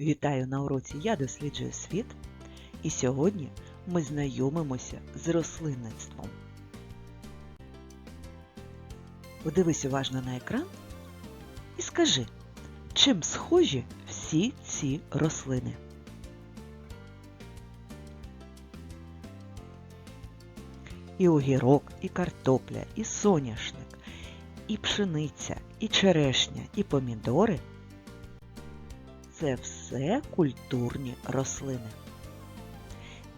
Вітаю на уроці Я досліджую світ. І сьогодні ми знайомимося з рослинництвом. Подивись уважно на екран і скажи, чим схожі всі ці рослини? І огірок, і картопля, і соняшник, і пшениця, і черешня, і помідори це все культурні рослини.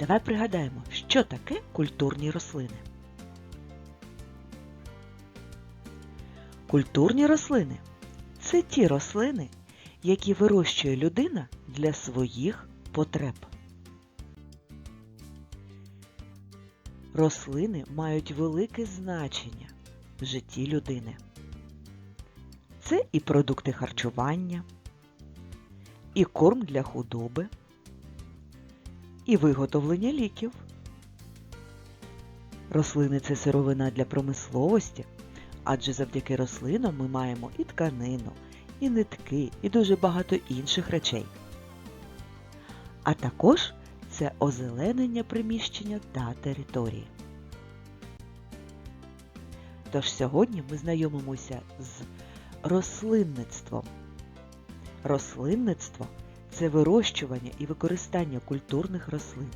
Давай пригадаємо, що таке культурні рослини. Культурні рослини це ті рослини, які вирощує людина для своїх потреб. Рослини мають велике значення в житті людини. Це і продукти харчування, і корм для худоби, і виготовлення ліків. Рослини це сировина для промисловості, адже завдяки рослинам ми маємо і тканину, і нитки, і дуже багато інших речей. А також це озеленення приміщення та території. Тож сьогодні ми знайомимося з рослинництвом. Рослинництво це вирощування і використання культурних рослин.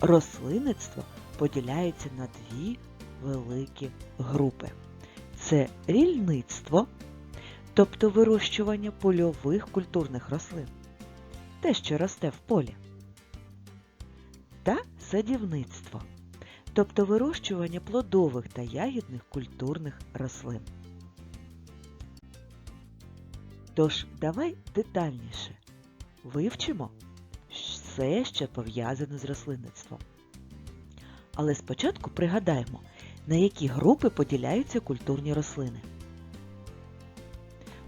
Рослинництво поділяється на дві великі групи. Це рільництво, тобто вирощування польових культурних рослин, те, що росте в полі, та садівництво, тобто вирощування плодових та ягідних культурних рослин. Тож давай детальніше вивчимо все, що пов'язане з рослинництвом. Але спочатку пригадаємо, на які групи поділяються культурні рослини.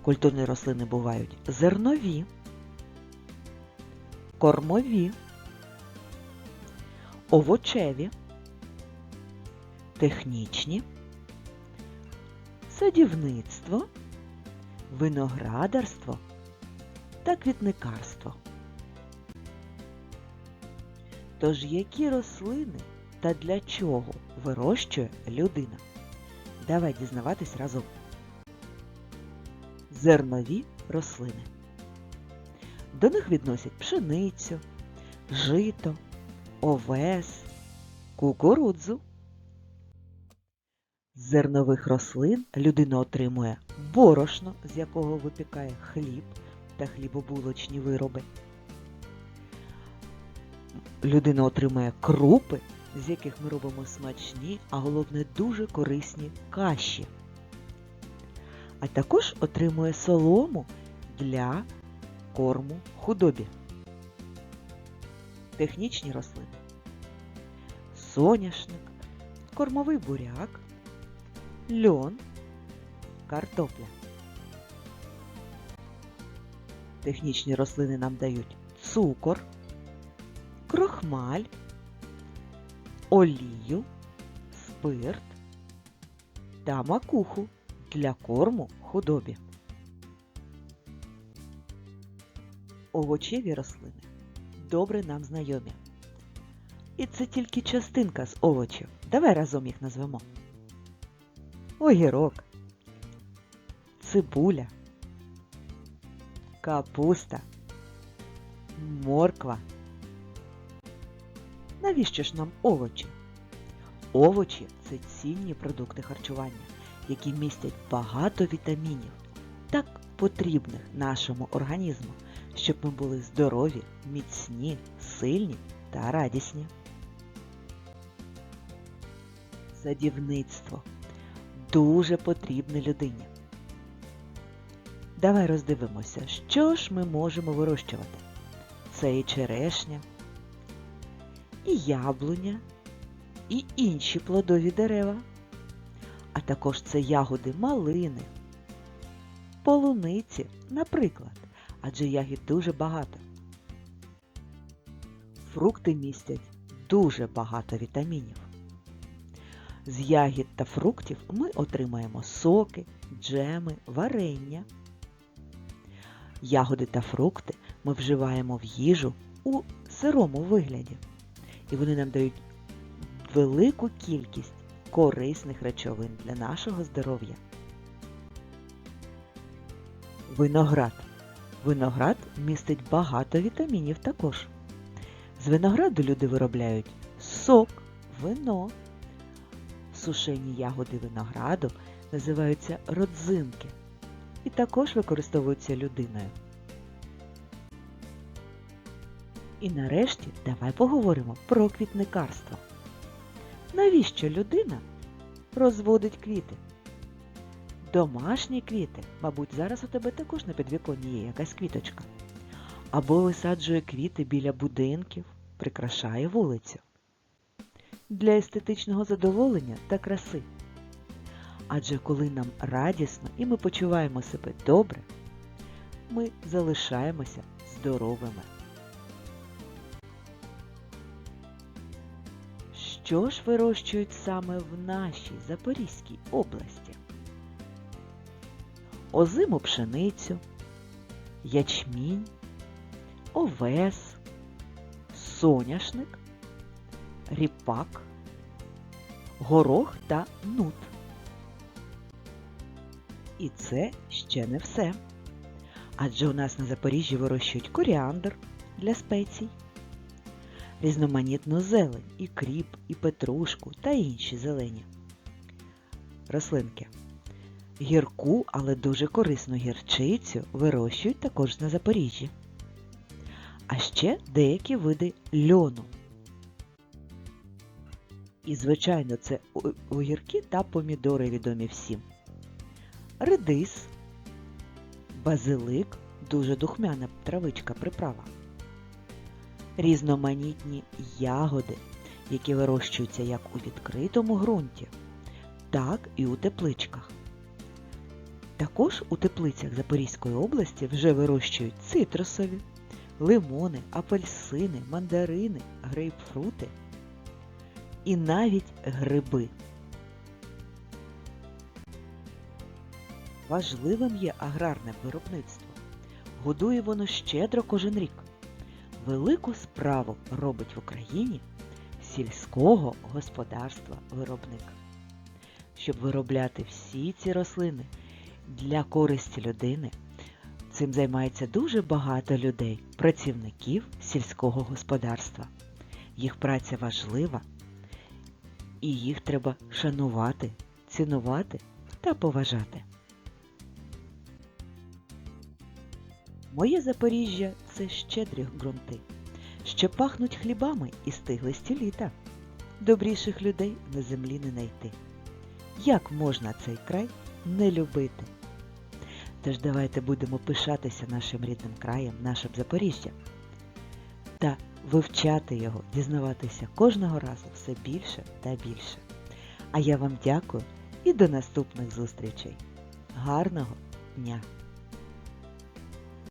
Культурні рослини бувають зернові, кормові, овочеві, технічні, садівництво виноградарство та квітникарство. Тож які рослини та для чого вирощує людина? Давай дізнаватись разом. Зернові рослини. До них відносять пшеницю, жито, овес, кукурудзу. З зернових рослин людина отримує борошно, з якого випікає хліб та хлібобулочні вироби. Людина отримує крупи, з яких ми робимо смачні, а головне дуже корисні каші. А також отримує солому для корму худобі. Технічні рослини. Соняшник, кормовий буряк, льон, картопля. Технічні рослини нам дають цукор, крохмаль, олію, спирт та макуху для корму худобі. Овочеві рослини добре нам знайомі. І це тільки частинка з овочів. Давай разом їх назвемо. Огірок, цибуля, капуста, морква. Навіщо ж нам овочі? Овочі це цінні продукти харчування, які містять багато вітамінів, так потрібних нашому організму, щоб ми були здорові, міцні, сильні та радісні. Садівництво дуже потрібне людині. Давай роздивимося, що ж ми можемо вирощувати. Це і черешня, і яблуня, і інші плодові дерева, а також це ягоди малини, полуниці, наприклад, адже ягід дуже багато. Фрукти містять дуже багато вітамінів. З ягід та фруктів ми отримаємо соки, джеми, варення. Ягоди та фрукти ми вживаємо в їжу у сирому вигляді, і вони нам дають велику кількість корисних речовин для нашого здоров'я. Виноград. Виноград містить багато вітамінів також. З винограду люди виробляють сок, вино. Сушені ягоди винограду називаються родзинки і також використовуються людиною. І нарешті давай поговоримо про квітникарство. Навіщо людина розводить квіти? Домашні квіти, мабуть, зараз у тебе також на підвіконні є якась квіточка. Або висаджує квіти біля будинків, прикрашає вулицю. Для естетичного задоволення та краси. Адже коли нам радісно і ми почуваємо себе добре, ми залишаємося здоровими. Що ж вирощують саме в нашій Запорізькій області? Озиму пшеницю, ячмінь, овес, соняшник, ріпак, горох та нут. І це ще не все. Адже у нас на Запоріжжі вирощують коріандр для спецій, різноманітну зелень, і кріп, і петрушку та інші зелені. Рослинки. Гірку, але дуже корисну гірчицю вирощують також на Запоріжжі. А ще деякі види льону. І, звичайно, це огірки та помідори відомі всім. Редис, базилик, дуже духмяна травичка приправа. Різноманітні ягоди, які вирощуються як у відкритому ґрунті, так і у тепличках. Також у теплицях Запорізької області вже вирощують цитрусові, лимони, апельсини, мандарини, грейпфрути і навіть гриби. Важливим є аграрне виробництво. Годує воно щедро кожен рік. Велику справу робить в Україні сільського господарства виробник. Щоб виробляти всі ці рослини для користі людини, цим займається дуже багато людей, працівників сільського господарства. Їх праця важлива, і їх треба шанувати, цінувати та поважати. Моє Запоріжжя це щедрі ґрунти, що пахнуть хлібами і стиглості літа. Добріших людей на землі не найти. Як можна цей край не любити? Тож давайте будемо пишатися нашим рідним краєм, нашим Запоріжжям та вивчати його, дізнаватися кожного разу все більше та більше. А я вам дякую і до наступних зустрічей. Гарного дня!